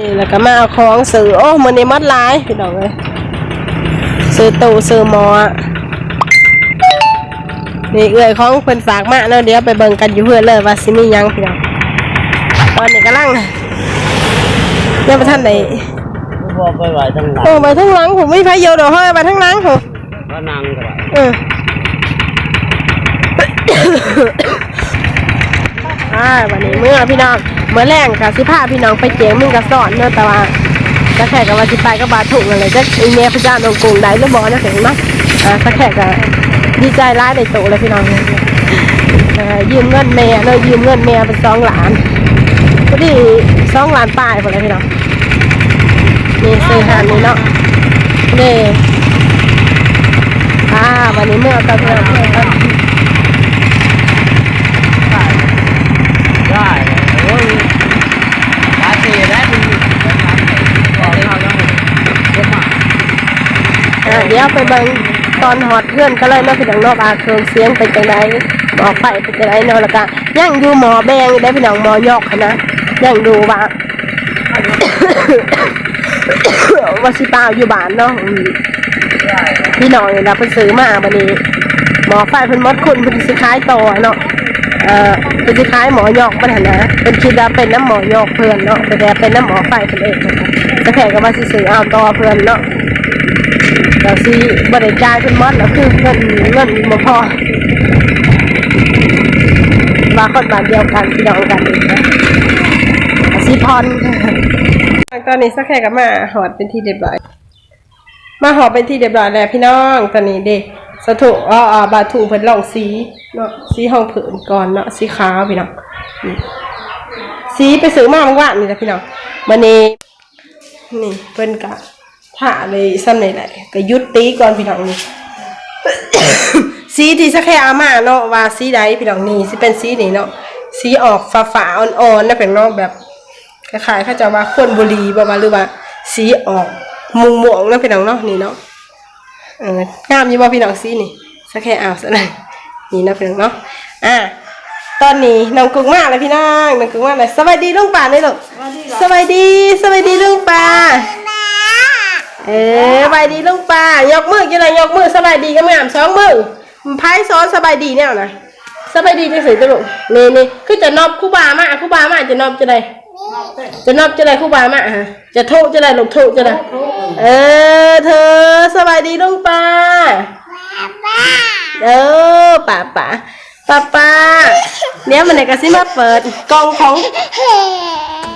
นี่แล้วก็มาเอาของซื้อโอ้มันนี่มัดหลายพี่น้องเลยซื้อตู้ซื้อหมออะนี่เอื้อยของเพิ่นฝากมาเนาะเดี๋ยวไปเบิ่งกันอยู่เพื่อนเลยว่าสิมีหยังพี่น้องตอนนี้กำลังยังบ่ทันได้พอไปไหวทั้งหลังโอ้ไปทั้งหลังผมไม่ไผเยอะดอกเฮ้ยไปทั้งหลังผมก็นั่งก็ได้เอออ่า วันนี้เมื่อพี่น้องเมื่อแรงกับสิพาพี่น้องไปเจียงมึงกับสอนเนาะแต่ว่าจะแขกกับว่าสิไปก็บาถูกเลยจะอีเมียพระเจ้าองกรุงได้หรือบอกนะเห็นไหมอ่าสักแขกก็ดีใจร้ายในโตเลยพี่น้องเอ่อยืมเงินแม่เนาะยืมเงินแม่เป็นสองหลานพอดีสองหลานป้ายหมดเลยพี่น้องนี่ซื้อหานนี่เนาะนี่อ่าวันนี้เมื่อกับเมื่อ ได้โอ้ยตาตีได้มันบอกเขาแล้วก็มา อ่า เดี๋ยวไปเบิ่งตอนหอดเพื่อนก็เลยนาะพี่น้องเนอกอาเครื่องเสียงเป็นจังไดหมอไฟเป็นจังไดเนาะแล้วก็ยังอยู่หมอแบงได้พี่น้องหมอยอกนะยังดูว่าว่าสิปล่าอยู่บ้านเนาะพี่น้องเนี่ยเราไปซื้อมาบันนี้หมอไฟเพิ่นมดคุณเพิ่นสิขายต่อเนาะเอ่อเพิ่นสิขายหมอยอกมันหั่นนะเป็นคิดว่าเป็นน้ำหมอยอกเพื่อนเนาะแต่แต่เป็นน้ำหมอไฟเพิ่นเองนะคะแต่แค่ก็ว่าสิซื้อเอาต่อเพื่อนเนาะ เราสิบริการเป็นมดแล้วคือเงินเงินบ่พอมาคนบ้านเดียวกันพี่น้องกันอีกนะสิพรตอนนี้สักแค่กับมาหอดเป็นที่เรียบร้อย มาหอดเป็นที่เรียบร้อยแล้วพี่น้องตอนนี้เด็กสะถุอ๋ออ่าบาถูเพิ่นลองสีเนาะสีห้องผินก่อนเนาะสีขาวพี่น้องสีไปซื้อมาเมื่อวานนี่แหละพี่น้องวันนี้นี่เพิ่นกะ ถ่าเลยซ้ำไหนไหนก็ยุดตีก่อนพี่น้องนี่ สีที่สักแค่อามาเนาะว่าสีใดพี่น้องนี่สิเป็นสีนี่เนาะสีออกฟ้าฝาๆอ่อนๆนะเป็นเนาะแบบคล้ายๆเขาจะว่าข้นบุหรีบ่ว่าหรือว่า สีออกมุงม่วงๆนะพี่น้องเนาะนี่เนาะเอองามอยู่บ่พี่น้องสีนี่สักแค่เอาซะหน่อยนี่นะพี่น้องเนาะอะตอนนี้น้องกุ้งมากเลยพี่น้องน้องกุ้งมากเลยสวัสดีลุงป่าเลยลูกสวัสดีสวัสดีลุงปลา เออสบายดีลุงปลายกมือกี่ไรยกมือสบายดีก็งามสองมือพายซ้อนสบายดีแนวนะสบายดีจังสิตวลุกนี่นี่คือจะนอบคู่บามาคู่บามาจะนอบจะไดจะนอบจะไดคู่บามาฮะจะโทษจะไดลูกโทษจะไดเออ เธอสบายดีลุงปลาเออป่าป่าป่าป่าเดี๋ยวมันไหนก็สิมาเปิดกล่องของ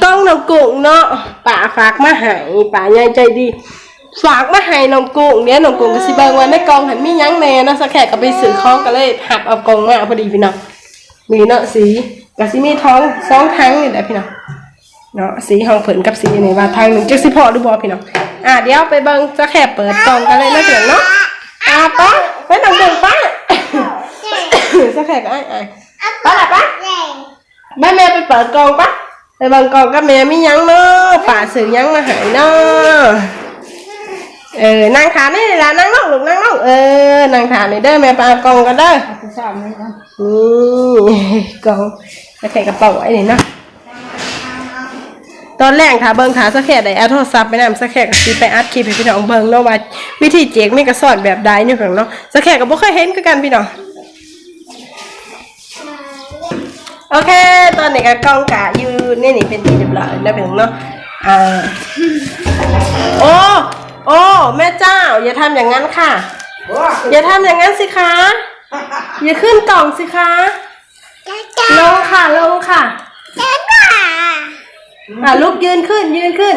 ต้องน้องกุ้งเนาะป่าฝากมาให้ป่าใหญ่ใจดี ฝากมาให้น้องกุ้งเนี่ยน้องกุ้งก็สิเบิ่งไว้ในกล่องหันมีหยังแหน่เนาะสักแขกก็ไปซื้อของก็เลยหักเอากล่องมาพอดีพี่น้องมีเนาะสีก็สิมีท้องสองทั้งนี่แหละพี่น้องเนาะสีห้องเผินกับสีนี่ว่าทางหนึ่งจักสิพอหรือบ่พี่น้องอะเดี๋ยวไปเบิ่งสักแขกเปิดกล่องกันเลยเนาะเดี๋ยวเนาะอะป้าไปน้องกุ้งป้าสักแขกก็อ้ายๆป้าล่ะป้าแม่แม่ไปเปิดกล่องปะไปเบิ่งกล่องกับแม่มีหยังเนาะป่าซื้อหยังมาใหายเนาะ เออนางขานี่ล่ะนางน้องลูกนางน้องเออนางขานี่เด้อแม่ปลากล่องกันเด้อผู้ชายนี่นะนี่กล่องแล้วใส่กระเป๋าไว้นี่เนาะตอนแรกค่ะเบิ่งขาสักแค่ได้เอาโทรศัพท์ไปนำสักแค่ก็สิไปอัดคลิปให้พี่น้องเบิ่งเนาะว่าวิธีเจกมีกระสอนแบบใดเนี่ยพี่น้องเนาะสักแค่ก็บ่เคยเห็นคือกันพี่น้องโอเค ตอนนี้ก็กล้องกะอยู่นี่นี่เป็นที่เรียบร้อยแล้วเป็นเนาะอ่าโอ้ โอ้แม่เจ้า อย่าทำอย่างนั้นค่ะ อย่าทำอย่างนั้นสิคะอย่าขึ้นกล่องสิคะลงค่ะลงค่ะอ่าลุกยืนขึ้นยืนขึ้น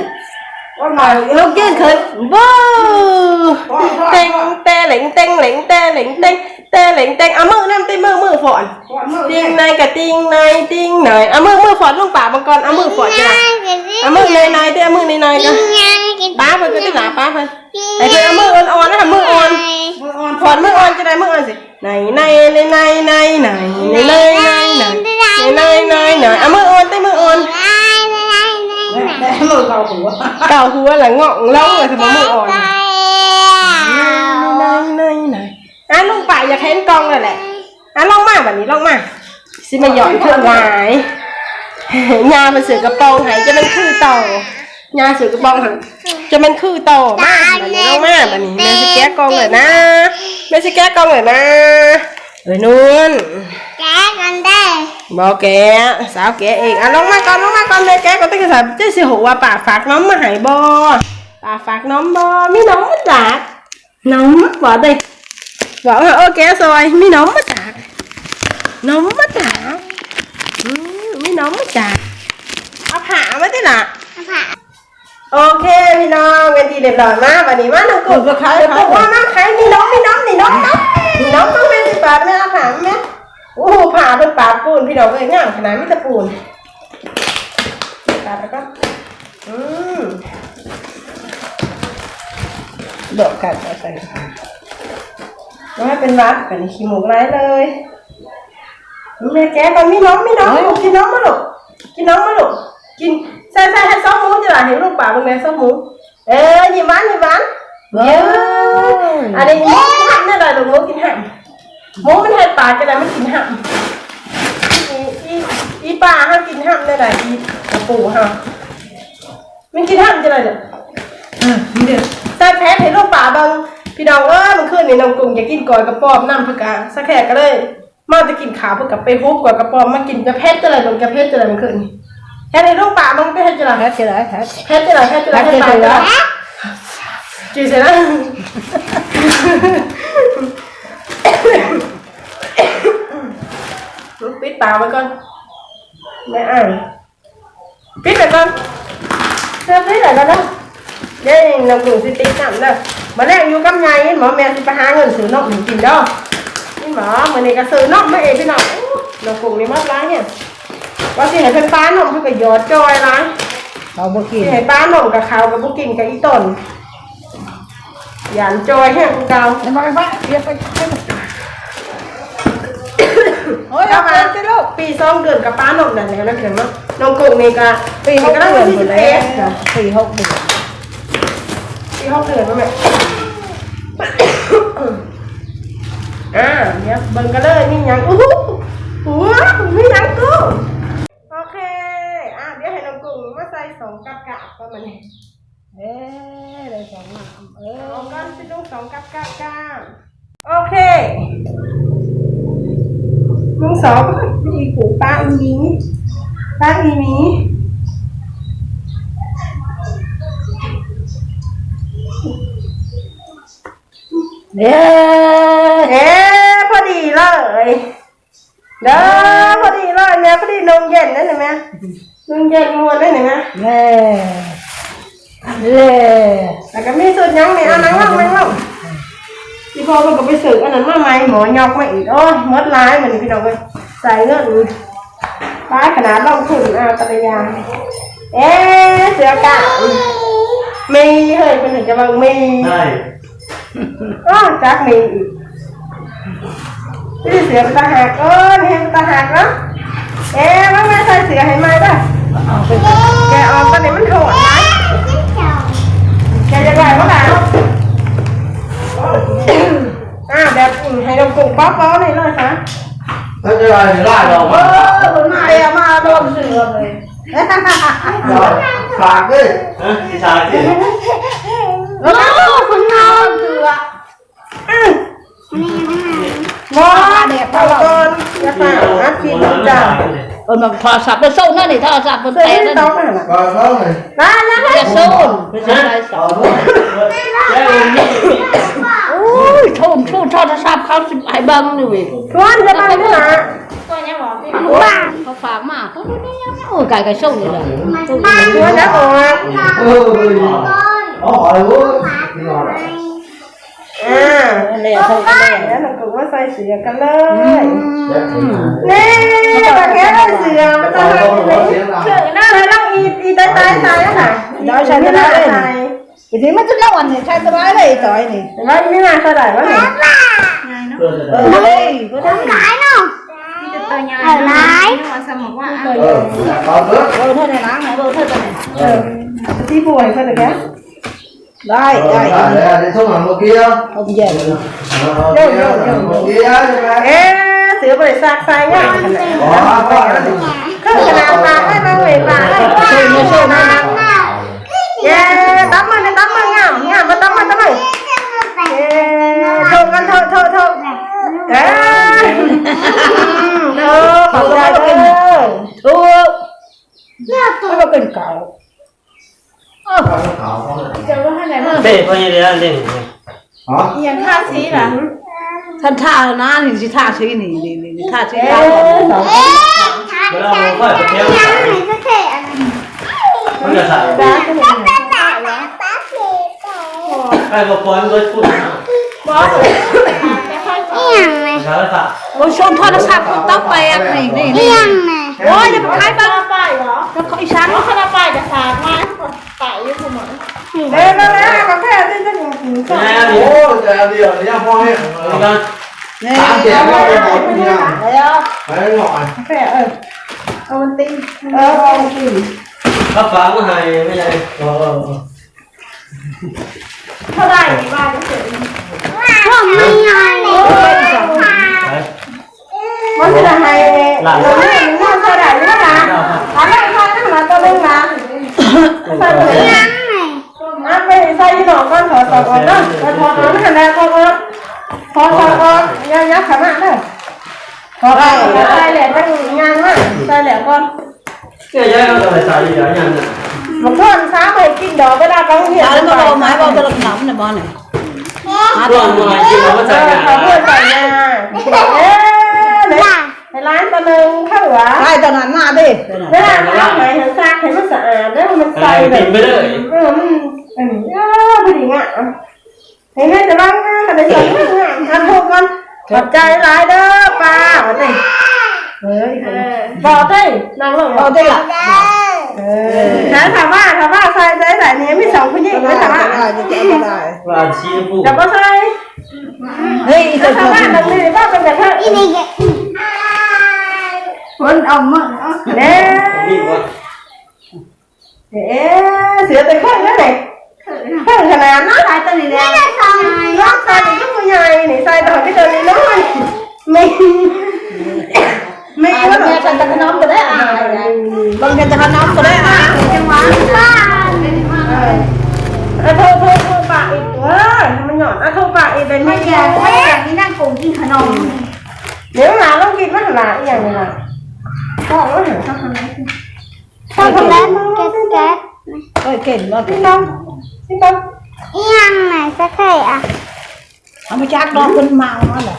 อ่าลุกยืนขึ้นว้าวเต็งเตเหลงเต็งเหลงเตเหลงเต็งเตเหลงเต็งเอามือน้ำตีมือมือฝอนติงในกับติงในติงหน่อยเอามือมือฝอดลงป่าบางกรเอามือฝอดจ้ะเอามือในในเด้อเอามือในในกัน ป้าเพิ่นก็ติหลาป้าเพิ่นไอ้เพิ่นเอามืออ่อนๆนะคะมืออ่อนฝอดมืออ่อนจะได้มืออ่อนสิในในในในในในในในในในในในในเอามืออ่อนเต้มืออ่อนแต่มือเราหัวเก่าหัวหลังงอกเล่าเลยสมองมืออ่อนในในในอะลุงป่าอยากเห็นกองเลยแหละอะลองมาแบบนี้ลองมาสิมาหย่อนเครื่องหวายยามันเสือกระโปรงหายจะเป็นคือเต่า ยาเสือกระบองหันจะมันคือโตมากแบบนี้น้องมากแบบนี้แม่สิแก้กองเลยนะแม่สิแก้กองเลยนะเอ้ยนุ่นแกกันได้บอกแกสาวแกเองอะลงมาก่อนลงมาก่อนแม่แกก็ต้องสาวเจ้าสิหัวป่าฝากน้องมาใหายบอป่าฝากน้องบอมีน้องมาจากน้องบอกเลยบอกว่าโอเคซอยมีน้องมาจากน้องมาจากอืมมีน้องมาจากเอาผ่ามาที่ละค่ะ โอเคพี่น้องเป็นทีเรียบร้อยมากวันนี้ว่าน้องกุ๊กก็ขายขายว่าน้องขายมีน้องมีน้องนี่น้องน้องนี่น้องต้องเป็นสิบบาทแม่เอาผ่าแม่โอ้โหผ่าเป็นปาดปูนพี่น้องเอ้ยง่ามขนาดมิตรปูนปาดแล้วก็อืมเดอกกันใส่ไม่ให้เป็นวัดเป็นขี้หมูกไรเลยแม่แกตอนมีน้องมีน้องลูกกินน้องมาลูกกินน้องมาลูกกิน ใส่ใส่ให้ซอสหมูจะหล่ะเห็นลูกป่าเป็นไงซอสหมูเอ้ยยิ้มหวานยิ้มหวานเยอะอันนี้หมูกินหั่นเนี่ยเลยลูกหมูกินหั่นหมูมันให้ปากจะได้มันกินหั่นอีอีอีป่าห้ามกินหั่นเนี่ยแหละอีกระปูฮะมันกินหั่นจะได้เด้อใส่แพ้ให้ลูกป่าบางพี่น้องเอ้ยมันขึ้นในน้ำกรุงอยากกินก่อยกระป๋อมน้ำเพื่อกะสักแขกก็เลยมาจะกินขาวเพื่อกะไปฮุบก่อยกระป๋อมมากินจะเพชรจะอะไรมันจะเพชรจะอะไรมันขึ้นแค่ในลูกป่ามันเพชรจะอะไรแค่เฉยแค่เพชรจะอะไรเพชรจะอะไรเพชรจะอะไรจีเสร็จแล้วปิดปากไว้ก่อนไม่อ่านปิดไปก่อนเสื้อปิดอะไรกัน นะเด้น้ำกลุ่มสิติน้ำเด้อมาแรกอยู่กับยายหมอแม่สิไปหาเงินซื้อนมให้กินเด้อนี่หมอมื้อนี้ก็ซื้อนมมาเองพี่น้องอู้น้ำกลุ่ม ว่าสิให้เพิ่นป้านมเพิ่นก็หยอดจอยร้ายเราบ่กิสินให้ป้านมกับข้าวกับบ่กินกับอีต้นหยานจอยแห้งกูเก่าแล้วมาไปเรียกไปโอ้ยเข้าเอามามาสิลูกปีสองเดือนกับป้านมนั่นแหละนั่นเห็นมั้ยน้องกลุ่มนี่ก็ปีหกก็ได้เดือนที่หมสิดบแล้เอ็ดวปีหกเดือนปีหกเดือนมั้ยแม่ อ่าเนี่ยเบิ่งกันเลยนี่ยังอู้หูหัวมียังกูโอเค อ่าเดี๋ยวให้น้องกุ้ง มาใส่สองกับกาบประมาณนี้เอ๊ะได้สองน้ำเอเอาอก้อนไปลูกสองกับกาบกาบโอเคลุงสองอีกูป้าอีหมีป้าอีหมีเอ๊ะเอ๊ะพอดีเลยเด้อพอดีเลยเนี่ยพอดีนมเย็นนั่นเห็นไหม นมเย็นนวลนั่นเห็นไหมเล่เล่แต่ก็มีสุดยังมีอันนั้นบ้างไหมบ้างที่พ่อมันก็ไปสืบอันนั้นมาใหม่หมอยอกมาอีกโอ้ยมดร้ายเหมือนพี่น้องเลยใส่เงินร้ายขนาดลงทุนอ่าตระยางเอ๊ะเสือกะมีเฮ้ยเป็นถึงจะบางมีใช่อ้อจักมีอีกที่เสือเป็นตาหักเออนี่เป็นตาหักเนาะเอ๊ะว่าแม่ใส่เสือให้ไหมด้วยเอาไป แกออกตอนนี้มันโหดนะแกจะไหวเมื่อไหร่อ่าแบบอืมให้น้ำกุ้งป๊อปป๊อปหน่อยเลยค่ะถ้าจะอะไรไล่เราเออคนมาเลยมาโดนเสือเลยฝากด้วยพี่ชายสิแล้วคนนอนเสืออืมมอเด็กตะกอนอย่าฝากอัดกินจ้า เออมันโทรศัพท์ไปส่งนั่นนี่โทรศัพท์มันเสือแตกที่นั่นโต๊ะน่ะก็ต้องเลยมาแล้วจะส่งไปส่งไปส่ต่องด้วยแล้วนี่โอ้ยทุ่มทุ่มโทรศัพท์เขาสิไอ้เบังนี่เว้ยชวนจะไปที่ไหนบ้านเขาฝากมาเขาไม่ได้ยังโอ้ยไก่ไก่ส่งนี่แหละชวนจะออกเอออ๋อ อะไรวะนี่นอนเลยแล้วน้องกุ้งมาใส่เสือกันเลยแนี่แบบนี้เลยเสือมันจะให้ไหมเสือหน้าเลยต้องอีอีตายตายตายแล้วค่ะไม่น่าตายทีนี้มันจะเล่าวันนี้ใช้สบายเลยจอยนี่แต่ว่าไม่น่าเท่าไหร่ว่าไงเออเออเฮ้ยก็ได้หลายเนาะเอาหลายเออเอาเถอะเออเธอในล้างไหนเออเธอจะไหนเออที่ป่วยเขาแต่แก ได้ได้ để xuống hàng một kia ผมแย่ Ờ, Đâu, kia, đâu, hàng đâu. một kia nhưng mà เอ๊ะเสือบริษัทใส่ยัง có có nó thì ขึ้นขนาดมาให้มาเวทมาให้ช่วยมาช่วยมาเย้ตั้มมันตั้มมันงามงามมาตั้มมันตั้มมันเย้โทษกันโทษโทษโทษเอ้ยเออขอบใจเด้อถูกไม่ต้องเป็นเก่า ขาวเขาเลยเด็กพอยังเรียนเล่นอ๋อยังท่าสีหลังท่านท่านะนี่สิท่าชี้นี่นี่นี่นี่ท่าชี้เอ๊ท่าะสองเอ๊ะเวลาเราค่อยไปเที่ยวยังไหนสักแค่อะไรมันจะใส่จ้าก็เห็นแป๊บแป๊บแป๊บแป๊บเลยใครบอกปอนก็พูดนะยังไงภาษาโอ้ชมโทรศัพท์กูต้องไปอะนี่นี่นี่ยังไงโอ้ยจะไปขายบ้างป้าย เหรอแล้วเขาอีสานเพราะคณะป้ายจะสากมากไก่ยุ่งหมดเด้อแล้วแล้วกาแฟที่จะถึงถึงสองแม่โอ้ดิแต่เดียวเนี่ยพ่อให้นี่ก็สามเจ็ดก็ไปหมดเนี่ยแล้วไปหน่อยกาแฟเออเอามันตีเออเอามันตีข้าวฟ้าก็ให้ไม่ใช่เออเท่าไหร่บ้านจะเสร็จผมไม่ยอมเลยมันจะให้หลานหลานน่าจะได้หรือเปล่าหลานได้ทานหลานตัวนึงหลานใส่ไปเลยยังไงอะไปใส่หนองก้อนถอดตอกออกเนาะถอดออกหันแรงถอดออกถอดออกออกยับยับขามาเด้อถอดออกใส่แหลมตั้งงานมากใส่แหลมก่อนเกี่ยยังก็ใส่ใส่ยังเนี่ยบางคนซ้าไปกินดอกเวลาเขาเห็นเอาแล้วก็บอกหมายบอกตลกหนำเนี่ยบอลเนี่ยร่วงมากินแล้วก็เอใส่อเขางานเพื่อนใส่งา นเอ๊ะในร้านตัวนึงข้าวหวานใช่ตอนนั้นมาดิเวลาล้างไหนเห็นซากเห็นมันสะอาดแล้วมันใส่แบบเออมันอันนี้เออพอดีงะเห็นไหมจะบ้างงะแต่ใส่งะทำถูกกันขอบใจหลายเด้อป้าวันนี้เฮ้ยบอกได้นางลงบอกได้ละได้เออถามว่าถามว่าใส่ใจใส่นี้มีสองผู้หญิงไหมถามว่าว่าชี้ผู้จะบ่ใส่เฮ้ยถามว่าตรงนี้ว่าเป็นแบบเธออีนี่แก คนเอามาเน่นี่ว่าเอ๊ะเสือเป็นคนนั่นเองคนขนาดนั้นใช่ตอนนี้แหละไม่ได้สองรอบใส่เป็นผู้ใหญ่นี่ใส่ตอนที่เดินนี่น้อยมีมีอ่าว่าแม่ฉันจะขนมก็ได้อ่าบางทีจะขนมก็ได้อ่าจังหวะบ้านเออโทรโทรโทรปากอีกเว้ยมันหย่อนอะโทรปากอีกเป็นไม่ไม่แก่อยากไม่อยากนี่นั่งโกงกินขนมเดี๋ยวหลานต้องกินว่าหลานอย่างไรล่ะ พ่อว่าหลานชอทำอะไรช็อกโกแลตแก๊สแก๊สเฮ้ยเก่งมากพี่น้องพี่น้องยังไหนสักแค่อะเอามาจากดอกคนเมามาเหรอ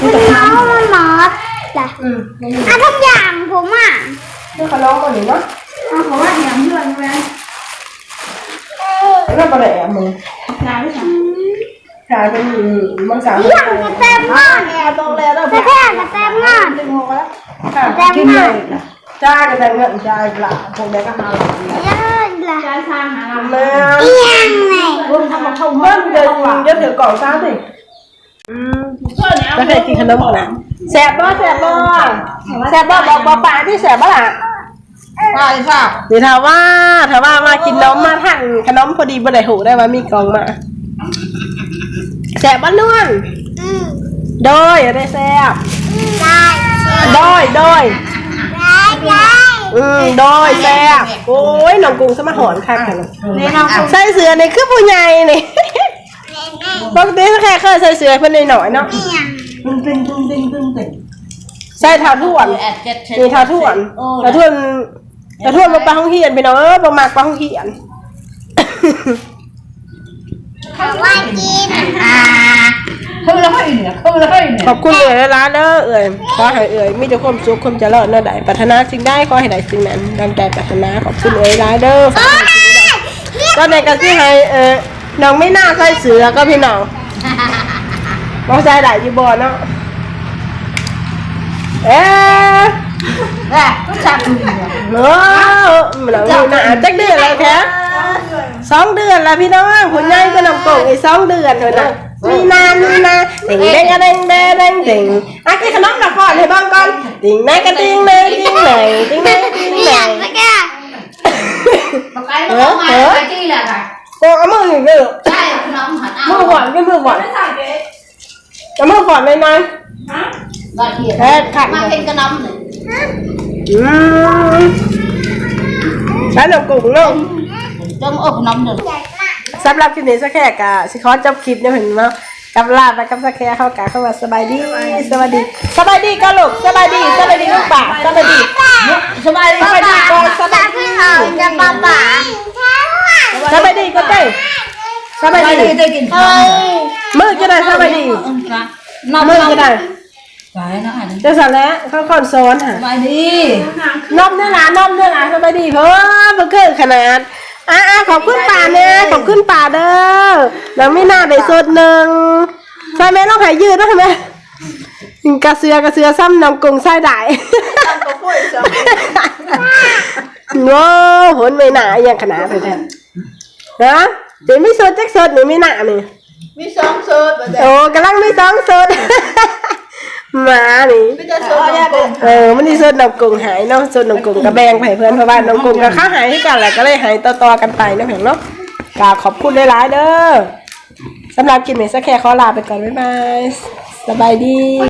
คุณน้องมันหมดจ้ะอืมอะทุกอย่างผมอะนี่เขาน้องคนหนึ่งเนาะผมว่าอย่างเพื่อนเลยแล้วก็เลยแอบมือไหนกลายเป็นมังสาอย่างจะเต็มงอนแม่ต้องแล้วเราสักแค่จะเต็มงอนดึงหัวแล้ว เต็มกินงเลอนยจ้าก็ได้เงินจ้าอีกละพวกเด็กก็หาหลังเยอะเลยใช้ทางหาเราแม่ยังไงรวมทำมาเข้าเพิ่มเดี๋ยวเดี๋ยวถือกล่องซ่าสิอืมก็เคยกินขนมนะแสบบ่แสบบ่แสบบ่บอกบอกป่าที่แสบบ่ล่ะใช่ค่ะเดี๋ยวถามว่าถามว่ามากินนมมาทันขนมพอดีบ่ได้หูได้ว่ามีกล่องมาแสบบ่นวลอืมโดยได้แสบได้โดยโดยอืมโดยแซ่บโอ้ยน้องกุ้งสมาหอนคักกันนี่น้องใส่เสื้อนี่คือผู้ใหญ่นี่ปกติแค่เคยใส่เสื้อเพิ่นหน่อยๆเนาะตึงตึงตึงตึงตึงตึงใส่เท้าท่วนมีเท้าท่วนเท้าท่วนเท้าท่วนมาไปห้องเรียนไปเนาะเออบ่มักไปห้องเรียนเขาว่ากิน คือแล้วให้เนี่ยคือแล้วให้เนี่ยขอบคุณเอ๋ยร้านเด้อเอ๋ยขอให้เอ๋ยมีแต่ความสุขความเจริญเนาะใดปรารถนาสิ่งใดขอให้ได้สิ่งนั้นดังใจปรารถนาขอบคุณเอ๋ยร้านเด้อฝากให้สิ่งใดก็ในกระที่ให้เออน้องไม่น่าใส่เสื้อก็พี่น้องมองใจไหลอยู่บ่เนาะเอ๊ะแม่ก็จับดูเนี่ยเนาะมันเอาอยู่นะจักเดือนแล้วแค่สองเดือนแล้วพี่น้องผลใหญ่ก็นำกล่องอีกสองเดือนเลยนะ มีนามีนาติ่งเด้งอะเด้งเด้งเด้งติ่งอะกินขนมหนักก่อนให้บ้างก่อนติ่งไหนก็ติ่งไหนติ่งไหนติ่งไหนติ่งนี่ไหนอย่างสักแค่ไปแล้วก็มาไปที่แหละค่ะโอ้เอามือหนึ่งเลยใช่ขนมหันเอามือหวานก็มือหวานจะมือหวานเลยนายบาดเจ็บแค่ขัดมาเป็นขนมเนี่ยอืมแล้วหนังกุ้งเนาะจมอกขนมเด้อ สำหรับคลิปนี้สักแค่กะสิขอจบคลิปเนี่ยเห็นว่ากกับลาบไปกับสักแค่เข้ากะเข้ามาสบายดีสวัสดีสบายดีก็ลูกสบายดีสบายดีลูกป่าสบายดีสบายดีสบายดีก็สบายดีจะปะปะสบายดีก็เต้สบายสบายดีดีได้กินข้าวมือจะได้สบายดีน้องมือจะได้ไปนะอันจะสั่นแล้วเขาคอนโซนค่ะสบายดีนมเนื้อหลานมเนื้อหลานสบายดีเพิ่มเพิ่มขึ้นขนาด อ่าขอบคุณป่าเนี่ยขอบคุณป่าเด้อน้องไม่น่าได้สุดหนึ่งใช่ไหมต้องหายยืดนะไหมกระเสือกระเสือซ้ำนำกรุงไส้ได้โง่หนไม่หนาอย่างขนาดเลยแท้นะเดี๋ยวไม่สดจักสดหรือไม่หนานี่มีสองสูตรบ่ได้โอ้กำลังมีสองสด หมานี่มีแต่สูตรของผมเออมันนี่ส่วนนำกงหายเนาะส่วนนำกงกับแบงไผ่เพื่อนเพราะว่านำกงกับข้าหายให้กันแหละก็เลยหายต่อๆกันไปนะเพียงเนาะกราบขอบคุณหลายๆเด้อสำหรับกินเมสแค่ขอลาไปก่อนบ๊ายบายสบายดี